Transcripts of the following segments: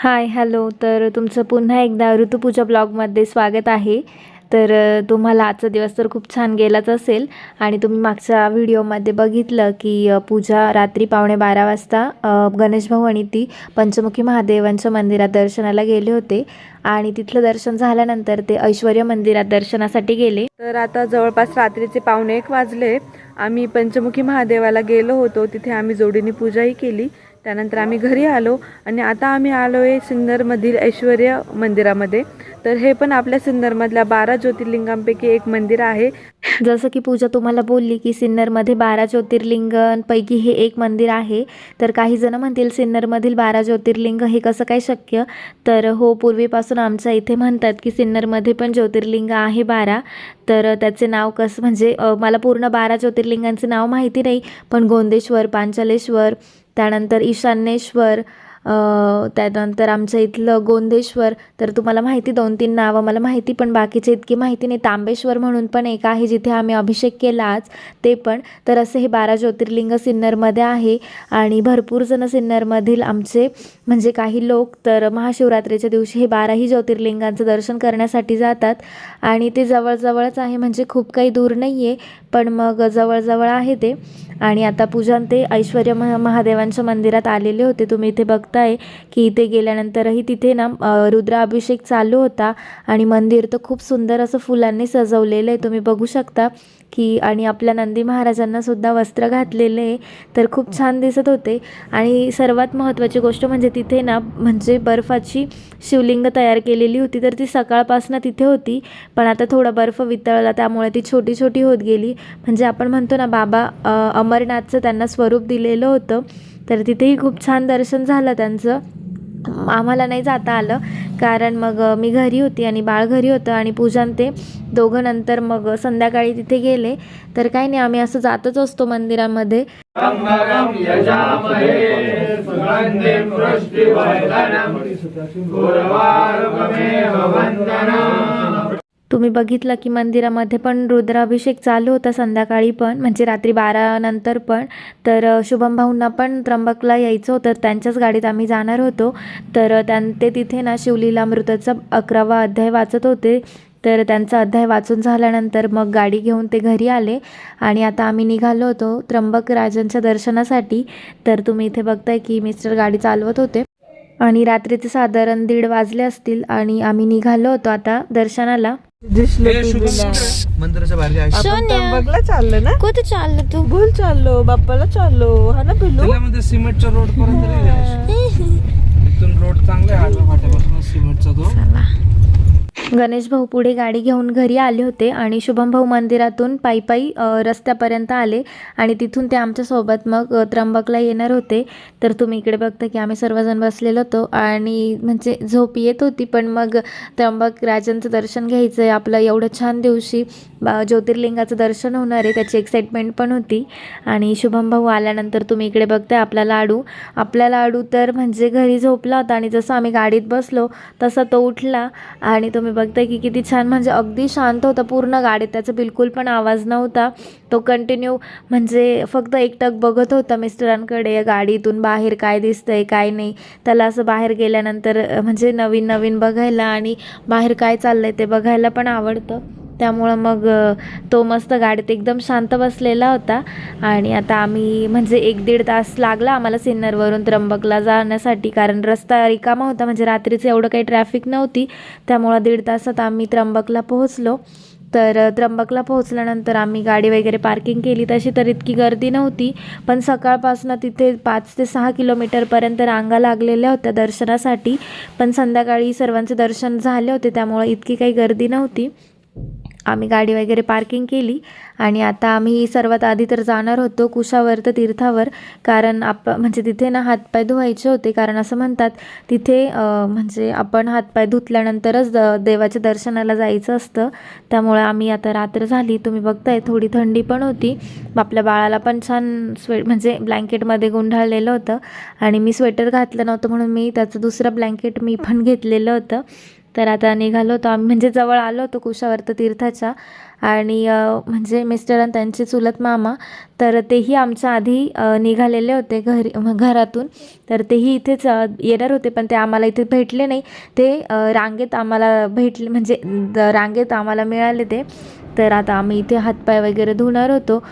Hi hello तर तुमचं पुन्हा एकदा ऋतुपूजा ब्लॉगमध्ये स्वागत आहे. तर तुम्हाला आजचा दिवस तर खूप छान गेलाच असेल. आणि तुम्ही मागच्या व्हिडिओमध्ये बघितलं की पूजा रात्री पावणे बारा वाजता अ, गणेश भाऊ आणि ती पंचमुखी महादेवांच्या मंदिरात दर्शनाला गेले होते. आणि तिथलं दर्शन झाल्यानंतर ते ऐश्वर्य मंदिरात दर्शनासाठी गेले. तर आता जवळपास रात्रीचे पावणे एक वाजले. आम्ही पंचमुखी महादेवाला गेलो होतो. तिथे आम्ही जोडीने पूजाही केली. त्यानंतर आम्ही घरी आलो आणि आता आम्ही आलो आहे सिन्नरमधील ऐश्वर्य मंदिरामध्ये. तर हे पण आपल्या सिन्नरमधल्या बारा ज्योतिर्लिंगांपैकी एक मंदिर आहे. जसं की पूजा तुम्हाला बोलली की सिन्नरमध्ये बारा ज्योतिर्लिंगांपैकी हे एक मंदिर आहे. तर काही जण म्हणतील सिन्नरमधील बारा ज्योतिर्लिंग हे कसं काय शक्य? तर हो पूर्वीपासून आमच्या इथे म्हणतात की सिन्नरमध्ये पण ज्योतिर्लिंग आहे बारा. तर त्याचे नाव कसं म्हणजे मला पूर्ण बारा ज्योतिर्लिंगांचे नाव माहिती नाही पण गोंदेश्वर पांचालेश्वर त्यानंतर ईशान्येश्वर त्यानंतर आमच्या इथलं गोंदेश्वर. तर तुम्हाला माहिती दोन तीन नावं मला माहिती पण बाकीचे इतकी माहिती नाही. तांबेश्वर म्हणून पण एक आहे जिथे आम्ही अभिषेक केला आज ते पण. तर असे हे बारा ज्योतिर्लिंग सिन्नरमध्ये आहे आणि भरपूर जण सिन्नरमधील आमचे म्हणजे काही लोक तर महाशिवरात्रीच्या दिवशी हे बाराही ज्योतिर्लिंगांचं दर्शन करण्यासाठी जातात. आणि ते जवळजवळच आहे म्हणजे खूप काही दूर नाही आहे पण मग जवळजवळ आहे ते. आणि आता पूजन ते ऐश्वर्य महा महादेवांच्या मंदिरात आलेले होते. तुम्ही इथे बघताय की इथे गेल्यानंतरही तिथे ना रुद्राभिषेक चालू होता. आणि मंदिर तर खूप सुंदर असं फुलांनी सजवलेलं आहे. तुम्ही बघू शकता. की आणि आपल्या नंदी महाराजांना सुद्धा वस्त्र घातलेले तर खूप छान दिसत होते. आणि सर्वात महत्त्वाची गोष्ट म्हणजे तिथे ना म्हणजे बर्फाची शिवलिंग तयार केलेली होती तर ती सकाळपासून तिथे होती. पण आता थोडा बर्फ वितळला त्यामुळे ती छोटी छोटी होत गेली. म्हणजे आपण म्हणतो ना बाबा अमरनाथचं त्यांना स्वरूप दिलेलं होतं. तर तिथेही खूप छान दर्शन झालं त्यांचं. आम्हाला नाही जाता आलं. कारण मग मी घरी होती आणि बाळ घरी होतं आणि पूजन ते दोघं नंतर मग संध्याकाळी तिथे गेले. तर काही नाही आम्ही असं जातच असतो मंदिरामध्ये. तुम्ही बघितलं की मंदिरामध्ये पण रुद्राभिषेक चालू होता संध्याकाळी पण म्हणजे रात्री बारानंतर पण. तर शुभम भाऊंना पण त्र्यंबकला यायचं होतं. त्यांच्याच गाडीत आम्ही जाणार होतो. तर त्यां ते तिथे ना शिवलीला मृताचा अकरावा अध्याय वाचत होते. तर त्यांचा अध्याय वाचून झाल्यानंतर मग गाडी घेऊन ते घरी आले. आणि आता आम्ही निघालो होतो त्र्यंबक राजांच्या दर्शनासाठी. तर तुम्ही इथे बघताय की मिस्टर गाडी चालवत होते. आणि रात्रीचे साधारण दीड वाजले असतील आणि आम्ही निघालो होतो आता दर्शनाला. हे? मंदिराच्या बाहेर त्र्यंबकला चाललो ना? कुठे चाललं तू? भूल चाललो बाप्पाला चाललो. हा ना पिल्लू मध्ये सिमेंटच्या रोड पर्यंत रोड चांगला आहे. आडव्या फाट्यापासून सिमेंटचा तो. गणेश भाऊ पुढे गाडी घेऊन घरी आले होते आणि शुभम भाऊ मंदिरातून पायी पायी रस्त्यापर्यंत आले आणि तिथून ते आमच्यासोबत मग त्र्यंबकला येणार होते. तर तुम्ही इकडे बघता की आम्ही सर्वजण बसलेलो होतो आणि म्हणजे झोप येत होती पण मग त्र्यंबक राजांचं दर्शन घ्यायचं आहे आपलं एवढं छान दिवशी बा- ज्योतिर्लिंगाचं दर्शन होणार आहे त्याची एक्साइटमेंट पण होती. आणि शुभम भाऊ आल्यानंतर तुम्ही इकडे बघताय आपला लाडू. आपला लाडू तर म्हणजे घरी झोपला होता आणि जसं आम्ही गाडीत बसलो तसा तो उठला आणि तुम्ही बघताय की किती छान म्हणजे अगदी शांत होता पूर्ण गाडीत त्याचा बिलकुल पण आवाज नव्हता. तो कंटिन्यू म्हणजे फक्त एकटक बघत होता मिस्टरांकडे गाडीतून बाहेर काय दिसतंय काय नाही. त्याला असं बाहेर गेल्यानंतर म्हणजे नवीन नवीन बघायला आणि बाहेर काय चाललंय ते बघायला पण आवडतं. त्यामुळं मग तो मस्त गाडीत एकदम शांत बसलेला होता. आणि आता आम्ही म्हणजे एक दीड तास लागला आम्हाला सिन्नरवरून त्र्यंबकला जाण्यासाठी कारण रस्ता रिकामा होता म्हणजे रात्रीचं एवढं काही ट्रॅफिक नव्हती. त्यामुळं दीड तासात आम्ही त्र्यंबकला पोहोचलो. तर त्र्यंबकला पोहोचल्यानंतर आम्ही गाडी वगैरे पार्किंग केली. तशी तर इतकी गर्दी नव्हती पण सकाळपासून तिथे पाच ते सहा किलोमीटरपर्यंत रांगा लागलेल्या होत्या दर्शनासाठी. पण संध्याकाळी सर्वांचे दर्शन झाले होते त्यामुळं इतकी काही गर्दी नव्हती. आम्ही गाडी वगैरे पार्किंग केली आणि आता आम्ही सर्वात आधी तर जाणार होतो कुशावर्त तीर्थावर कारण आप म्हणजे तिथे ना हातपाय धुवायचे होते कारण असं म्हणतात तिथे म्हणजे आपण हातपाय धुतल्यानंतरच द देवाच्या दर्शनाला जायचं असतं. त्यामुळे आम्ही आता रात्र झाली तुम्ही बघताय थोडी थंडी पण होती. आपल्या बाळाला पण छान स्वे म्हणजे ब्लँकेटमध्ये गुंडाळलेलं होतं. आणि मी स्वेटर घातलं नव्हतं म्हणून मी त्याचं दुसरं ब्लँकेट मी पण घेतलेलं होतं. तर आता निघालो होतो आम्ही. म्हणजे जवळ आलो होतो कुशावर्त तीर्थाच्या. आणि म्हणजे मिस्टर आणि त्यांचे चुलत मामा तर तेही आमच्या आधी निघालेले होते घरी घरातून. तर तेही इथेच येणार होते पण ते आम्हाला इथे भेटले नाही. ते रांगेत आम्हाला भेटले म्हणजे रांगेत आम्हाला मिळाले ते. तर आता आम्ही इथे हातपाय वगैरे धुणार होतो.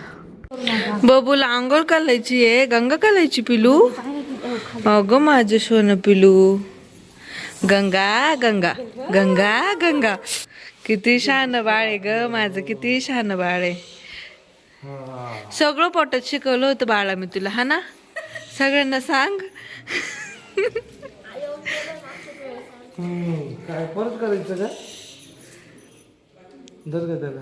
बबूला आंघोळ घालायची आहे? गंगा घालायची पिलू? अगं माझं सोनं पिलू. गंगा गंगा गंगा गंगा. किती शहाण बाळ आहे ग माझं किती शहाण बाळ आहे. सगळं पोटात शिकवलं होतं बाळा मी तुला हा ना? सगळ्यांना सांग. काय परत करायचं का? का त्याला.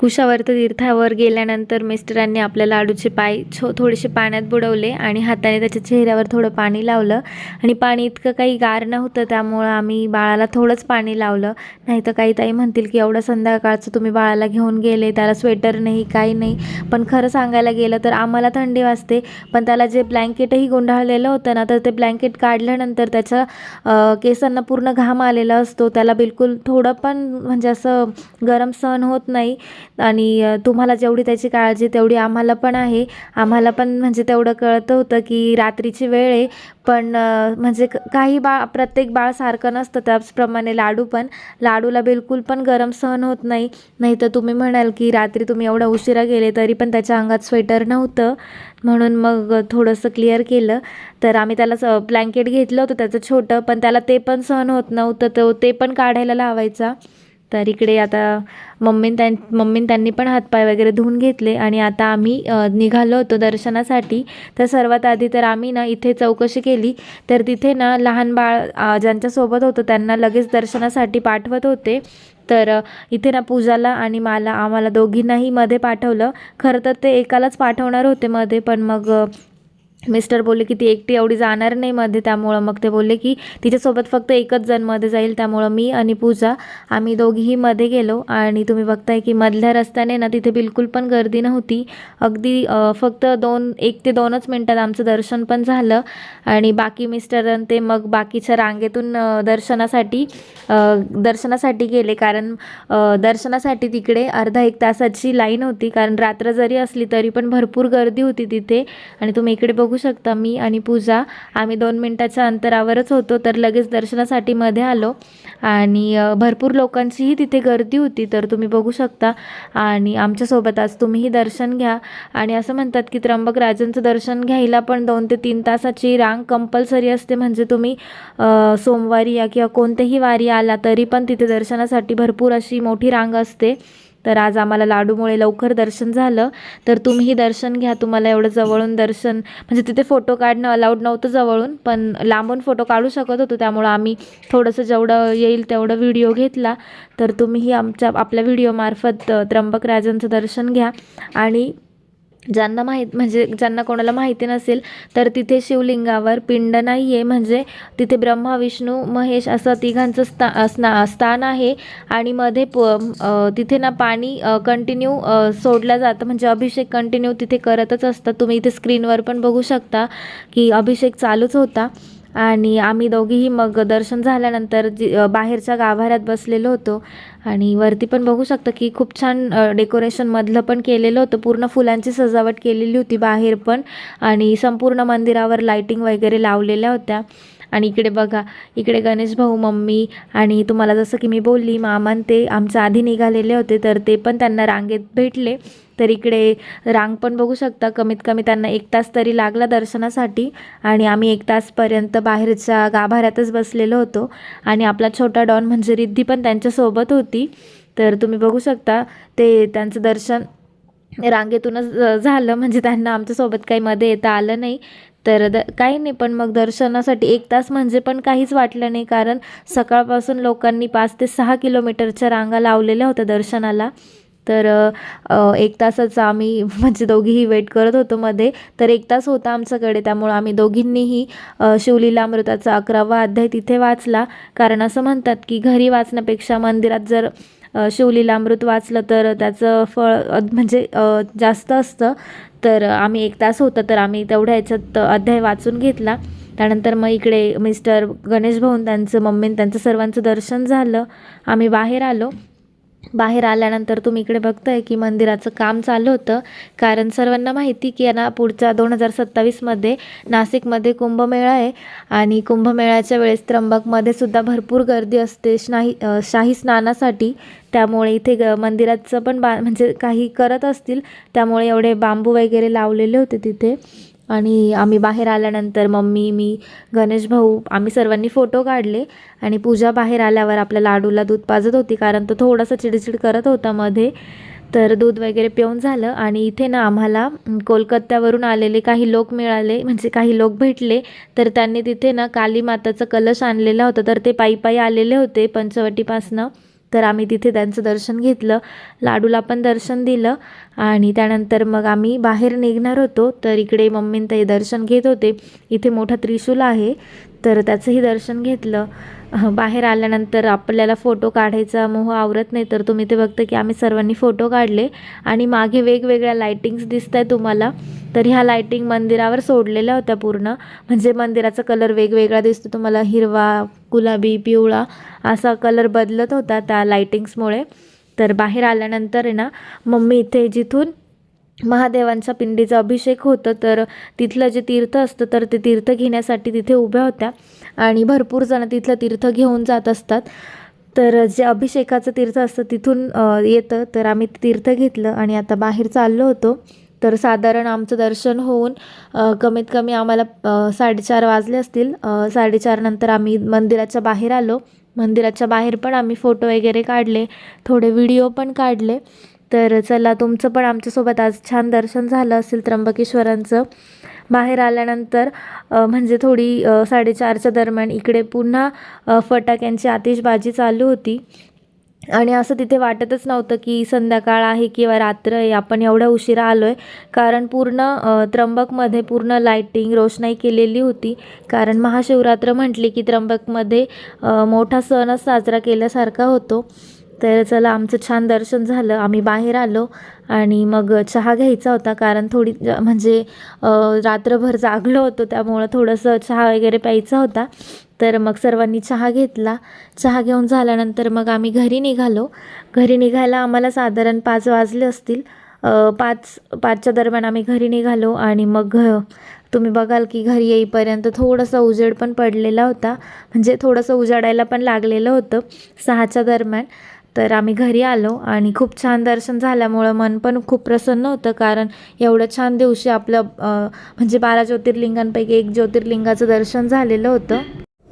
कुशावर्त तीर्थावर गेल्यानंतर मिस्टरांनी आपल्याला लाडूचे पाय छो थोडेसे पाण्यात बुडवले आणि हाताने त्याच्या चेहऱ्यावर थोडं पाणी लावलं. आणि पाणी इतकं काही गार नव्हतं त्यामुळं आम्ही बाळाला थोडंच पाणी लावलं. नाही तर काही ताई म्हणतील की एवढं संध्याकाळचं तुम्ही बाळाला घेऊन गेले त्याला स्वेटर नाही काही नाही. पण खरं सांगायला गेलं तर आम्हाला थंडी वाजते. पण त्याला जे ब्लँकेटही गुंडाळलेलं होतं ना तर ते ब्लँकेट काढल्यानंतर त्याच्या केसांना पूर्ण घाम आलेला असतो. त्याला बिलकुल थोडं पण म्हणजे असं गरम सहन होत नाही. आणि तुम्हाला जेवढी त्याची काळजी तेवढी आम्हाला पण आहे. आम्हाला पण म्हणजे तेवढं कळतं होतं की रात्रीची वेळ आहे. पण म्हणजे क- काही बाळ प्रत्येक बाळ सारखं नसतं त्याचप्रमाणे लाडू पण. लाडूला बिलकुल पण गरम सहन होत नाही. नाही तर तुम्ही म्हणाल की रात्री तुम्ही एवढा उशिरा गेले तरी पण त्याच्या अंगात स्वेटर नव्हतं. म्हणून मग थोडंसं क्लिअर केलं. तर आम्ही त्याला ब्लँकेट घेतलं होतं त्याचं छोटं पण त्याला ते पण सहन होत नव्हतं. तो ते पण काढायला लावायचा. तर इकडे आता मम्मीन त्यां मम्मीन त्यांनी पण हातपाय वगैरे धुवून घेतले आणि आता आम्ही निघालो होतो दर्शनासाठी. तर सर्वात आधी तर आम्ही ना इथे चौकशी केली. तर तिथे ना लहान बाळ ज्यांच्यासोबत होतं त्यांना लगेच दर्शनासाठी पाठवत होते. तर इथे ना पूजाला आणि मला आम्हाला दोघींनाही मध्ये पाठवलं. खरं तर ते एकालाच पाठवणार होते मध्ये पण मग मिस्टर बोलले की ती एकटी एवढी जाणार नाही मध्ये त्यामुळं मग ते बोलले की तिच्यासोबत फक्त एकच जणमध्ये जाईल त्यामुळं मी आणि पूजा आम्ही दोघीही मध्ये गेलो. आणि तुम्ही बघताय की मधल्या रस्त्याने ना तिथे बिलकुल पण गर्दी नव्हती. अगदी फक्त दोन एक ते दोनच मिनटात आमचं दर्शन पण झालं. आणि बाकी मिस्टर ते मग बाकीच्या रांगेतून दर्शनासाठी दर्शनासाठी गेले. कारण दर्शनासाठी तिकडे अर्धा एक तासाची लाईन होती. कारण रात्र जरी असली तरी पण भरपूर गर्दी होती तिथे. आणि तुम्ही इकडे बघू बघू शकता मी आणि पूजा. आम्ही दोन मिनटाच्या अंतरावरच होतो तर लगेच दर्शनासाठी मध्ये आलो. आणि भरपूर लोकांचीही तिथे गर्दी होती तर तुम्ही बघू शकता. आणि आमच्यासोबत आज तुम्हीही दर्शन घ्या. आणि असं म्हणतात की त्र्यंबक राजांचं दर्शन घ्यायला पण दोन ते तीन तासाची रांग कंपल्सरी असते. म्हणजे तुम्ही सोमवारी या किंवा कोणत्याही वारी आला तरी पण तिथे दर्शनासाठी भरपूर अशी मोठी रांग असते. तर आज आम्हाला लाडूमुळे लवकर दर्शन झालं. तर तुम्हीही दर्शन घ्या. तुम्हाला एवढं जवळून दर्शन म्हणजे तिथे फोटो काढणं अलाउड नव्हतं जवळून पण लांबून फोटो काढू शकत होतो. त्यामुळं आम्ही थोडंसं जेवढं येईल तेवढं व्हिडिओ घेतला. तर तुम्हीही आमच्या आपल्या व्हिडिओमार्फत त्र्यंबक राजांचं दर्शन घ्या. आणि ज्यांना माहीत म्हणजे ज्यांना कोणाला माहिती नसेल तर तिथे शिवलिंगावर पिंड नाही आहे म्हणजे तिथे ब्रह्मा विष्णू महेश असं तिघांचं स्था स्ना स्थान आहे. आणि मध्ये प तिथे ना पाणी कंटिन्यू सोडलं जातं. म्हणजे अभिषेक कंटिन्यू तिथे करतच असतात. तुम्ही इथे स्क्रीनवर पण बघू शकता की अभिषेक चालूच होता. आणि आम्ही दोघीही मग दर्शन झाल्यानंतर जी बाहेरच्या गाभाऱ्यात बसलेलो होतो. आणि वरती पण बघू शकता की खूप छान डेकोरेशनमधलं पण केलेलं होतं. पूर्ण फुलांची सजावट केलेली होती बाहेर पण. आणि संपूर्ण मंदिरावर लाईटिंग वगैरे लावलेल्या होत्या. आणि इकडे बघा इकडे गणेश भाऊ मम्मी आणि तुम्हाला जसं की मी बोलली मामान ते आमच्या आधी निघालेले होते तर ते पण त्यांना रांगेत भेटले. तर इकडे रांग पण बघू शकता कमीत कमी त्यांना एक तास तरी लागला दर्शनासाठी आणि आम्ही एक तासपर्यंत बाहेरच्या गाभाऱ्यातच बसलेलो होतो. आणि आपला छोटा डॉन म्हणजे रिद्धी पण त्यांच्यासोबत होती. तर तुम्ही बघू शकता ते त्यांचं दर्शन रांगेतूनच झालं. म्हणजे त्यांना आमच्यासोबत काही मध्ये येता आलं नाही. तर द काही नाही पण मग दर्शनासाठी एक तास म्हणजे पण काहीच वाटलं नाही. कारण सकाळपासून लोकांनी पाच ते सहा किलोमीटरच्या रांगा लावलेल्या होत्या दर्शनाला. तर एक तासाचं आम्ही म्हणजे दोघीही वेट करत होतो मध्ये. तर एक तास होता आमच्याकडे. त्यामुळं आम्ही दोघींनीही शिवलीला अमृताचा अकरावा अध्याय तिथे वाचला. कारण असं म्हणतात की घरी वाचण्यापेक्षा मंदिरात जर शिवलीलामृत वाचलं तर त्याचं फळ म्हणजे जास्त असतं. तर आम्ही एक तास होतं तर आम्ही तेवढ्या ह्याच्यात अध्याय वाचून घेतला. त्यानंतर मग इकडे मिस्टर गणेश भाऊन त्यांचं मम्मीन त्यांचं सर्वांचं दर्शन झालं. आम्ही बाहेर आलो. बाहेर आल्यानंतर तुम्ही इकडे बघताय की मंदिराचं काम चालू होतं. कारण सर्वांना माहिती की ना पुढच्या दोन हजार सत्तावीसमध्ये नाशिकमध्ये कुंभमेळा आहे. आणि कुंभमेळ्याच्या वेळेस त्र्यंबकमध्ये सुद्धा भरपूर गर्दी असते. शाही शाही स्नानासाठी. त्यामुळे इथे ग मंदिराचं पण बा म्हणजे काही करत असतील. त्यामुळे एवढे बांबू वगैरे लावलेले होते तिथे. आणि आम्ही बाहेर आल्यानंतर मम्मी मी गणेश भाऊ आम्ही सर्वांनी फोटो काढले आणि पूजा बाहेर आल्यावर आपल्या लाडूला दूध पाजत होती कारण तो थोडासा चिडचिड करत होता मध्ये. तर दूध वगैरे पिऊन झालं आणि इथे ना आम्हाला कोलकात्यावरून आलेले काही लोक मिळाले म्हणजे काही लोक भेटले. तर त्यांनी तिथे ना काली माताचा कलश आणलेला होता. तर ते पायी पायी आलेले होते पंचवटीपासनं. तर आम्ही तिथे त्यांचं दर्शन घेतलं. लाडूला पण दर्शन दिलं आणि त्यानंतर मग आम्ही बाहेर निघणार होतो. तर इकडे मम्मीन ते दर्शन घेत होते. इथे मोठा त्रिशूल आहे. तर त्याचंही दर्शन घेतलं. बाहेर आल्यानंतर आपल्याला फोटो काढायचा मोह आवरत नाही तर तुम्ही ते बघता की आम्ही सर्वांनी फोटो काढले आणि मागे वेगवेगळ्या लाईटिंग्स दिसत आहे तुम्हाला. तर ह्या लायटिंग मंदिरावर सोडलेल्या होत्या पूर्ण. म्हणजे मंदिराचा कलर वेगवेगळा दिसतो तुम्हाला. हिरवा गुलाबी पिवळा असा कलर बदलत होता त्या लायटिंग्समुळे तर बाहेर आल्यानंतर आहे ना मम्मी इथे जिथून महादेवांच्या पिंडीचा अभिषेक होतं तर तिथलं जे तीर्थ असतं तर ते तीर्थ घेण्यासाठी तिथे उभ्या होत्या. आणि भरपूर जण तिथलं तीर्थ घेऊन जात असतात. तर जे अभिषेकाचं तीर्थ असतं तिथून येतं. तर आम्ही ते तीर्थ घेतलं आणि आता बाहेर चाललो होतो. तर साधारण आमचं दर्शन होऊन कमीत कमी आम्हाला साडेचार वाजले असतील. साडेचारनंतर साडेचार नंतर आम्ही मंदिराच्या बाहेर आलो. मंदिराच्या बाहेर पण आम्ही फोटो वगैरे काढले. थोडे व्हिडिओ पण काढले. तर चला तुमचं पण आमच्यासोबत आज छान दर्शन झालं असेल त्र्यंबकेश्वरांचं. बाहेर आल्यानंतर म्हणजे थोडी साडेचारच्या दरम्यान इकडे पुन्हा फटाक्यांची आतिषबाजी चालू होती. आणि असं तिथे वाटतच नव्हतं की संध्याकाळ आहे किंवा रात्र आहे आपण एवढ्या उशिरा आलो आहे कारण पूर्ण त्र्यंबकमध्ये पूर्ण लाईटिंग रोषणाई केलेली होती. कारण महाशिवरात्र म्हटली की त्र्यंबकमध्ये मोठा सणच साजरा केल्यासारखा होतो. तर चला आमचं छान दर्शन झालं. आम्ही बाहेर आलो आणि मग चहा घ्यायचा होता कारण थोडी म्हणजे रात्रभर जागलो होतो त्यामुळं थोडंसं चहा वगैरे प्यायचा होता. तर मग सर्वांनी चहा घेतला. चहा घेऊन झाल्यानंतर मग आम्ही घरी निघालो. घरी निघायला आम्हाला साधारण पाच वाजले असतील. पाच पाचच्या दरम्यान आम्ही घरी निघालो आणि मग घ तुम्ही बघाल की घरी येईपर्यंत थोडंसं उजेड पण पडलेला होता. म्हणजे थोडंसं उजाडायला पण लागलेलं होतं. सहाच्या दरम्यान. तर आम्ही घरी आलो आणि खूप छान दर्शन झाल्यामुळं मन पण खूप प्रसन्न होतं कारण एवढं छान दिवशी आपलं म्हणजे बारा ज्योतिर्लिंगांपैकी एक ज्योतिर्लिंगाचं दर्शन झालेलं होतं.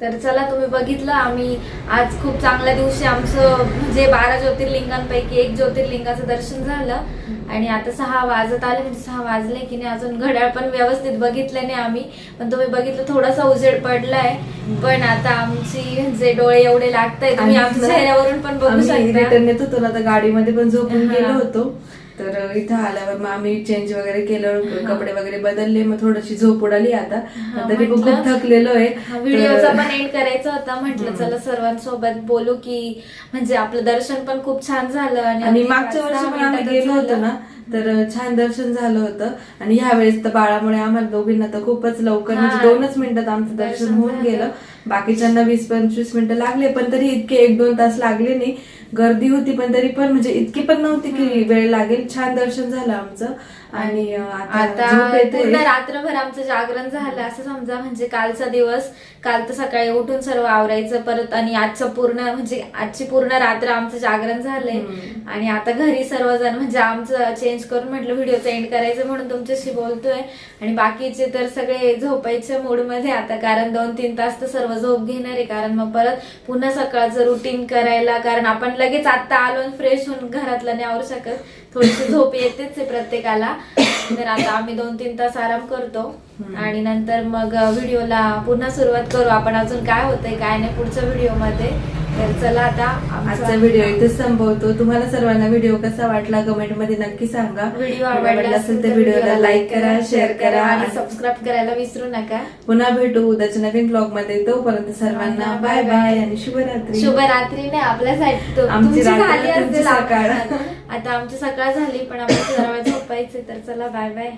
तर चला तुम्ही बघितलं आम्ही आज खूप चांगल्या दिवशी आमचं म्हणजे बारा ज्योतिर्लिंगांपैकी एक ज्योतिर्लिंगाचं दर्शन झालं. आणि आता सहा वाजत आले म्हणजे सहा वाजले की नाही अजून घड्याळ पण व्यवस्थित बघितलं नाही आम्ही. पण तुम्ही बघितलं थोडासा उजेड पडलाय. पण आता आमची म्हणजे डोळे एवढे लागताय तुम्ही आणि आमच्या चेहऱ्यावरून पण बघू शकता. ना तर गाडीमध्ये पण झोपून. गेलो होतो. तर इथं आल्यावर मग आम्ही चेंज वगैरे केलं कपडे वगैरे बदलले. मग थोडीशी झोप उडाली आता. तरी खूप थकलेलो आहे. व्हिडिओचा पण एंड करायचा होता. म्हटलं चला सर्वांसोबत बोलू की म्हणजे आपलं दर्शन पण खूप छान झालं आणि मागच्या वर्षी पण आम्ही गेलो होतो. ना तर छान दर्शन झालं होतं. आणि ह्या वेळेस तर बाळामुळे आम्हाला दोघींना तर खूपच लवकर. म्हणजे दोनच मिनिटात आमचं दर्शन होऊन. गेलं. बाकीच्यांना वीस पंचवीस मिनिटं लागले पण तरी इतके एक दोन तास लागले नाही. गर्दी होती पण तरी पण म्हणजे इतकी पण नव्हती की वेळ लागेल. छान दर्शन झालं आमचं. आणि आता पूर्ण रात्रभर आमचं जागरण झालं. असं समजा म्हणजे कालचा दिवस काल तर सकाळी उठून सर्व आवरायचं परत आणि आजचं पूर्ण म्हणजे आजची पूर्ण रात्र आमचं जागरण झालंय. आणि आता घरी सर्वजण म्हणजे आमचं चेंज करून म्हटलं व्हिडिओचं एंड करायचं म्हणून तुमच्याशी बोलतोय. आणि बाकीचे तर सगळे झोपायच्या मूडमध्ये आता कारण दोन तीन तास तर सर्व झोप घेणार. आहे कारण मग परत पुन्हा सकाळचं रुटीन करायला कारण आपण लगेच आता आलो फ्रेश होऊन घरातलं नाही आवरू शकत. थोडीशी झोप येतेच आहे प्रत्येकाला. तर आता आम्ही दोन तीन तास आराम करतो. आणि नंतर मग व्हिडिओला पुन्हा सुरुवात करू. आपण अजून काय होतंय काय नाही पुढच्या व्हिडिओमध्ये तर चला आता आजचा व्हिडिओ इथेच संपवतो. तुम्हाला सर्वांना व्हिडिओ कसा वाटला कमेंटमध्ये नक्की सांगा. व्हिडिओ आवडला असेल तर व्हिडिओला लाईक करा शेअर करा आणि सबस्क्राईब करायला विसरू नका. पुन्हा भेटू उद्याच्या नवीन ब्लॉगमध्ये तोपर्यंत सर्वांना बाय बाय आणि शुभरात्री. शुभरात्री नाही आपल्या साईड आमची झाली असेल सकाळ. आता आमची सकाळ झाली पण वेळ झोपायचे तर चला बाय बाय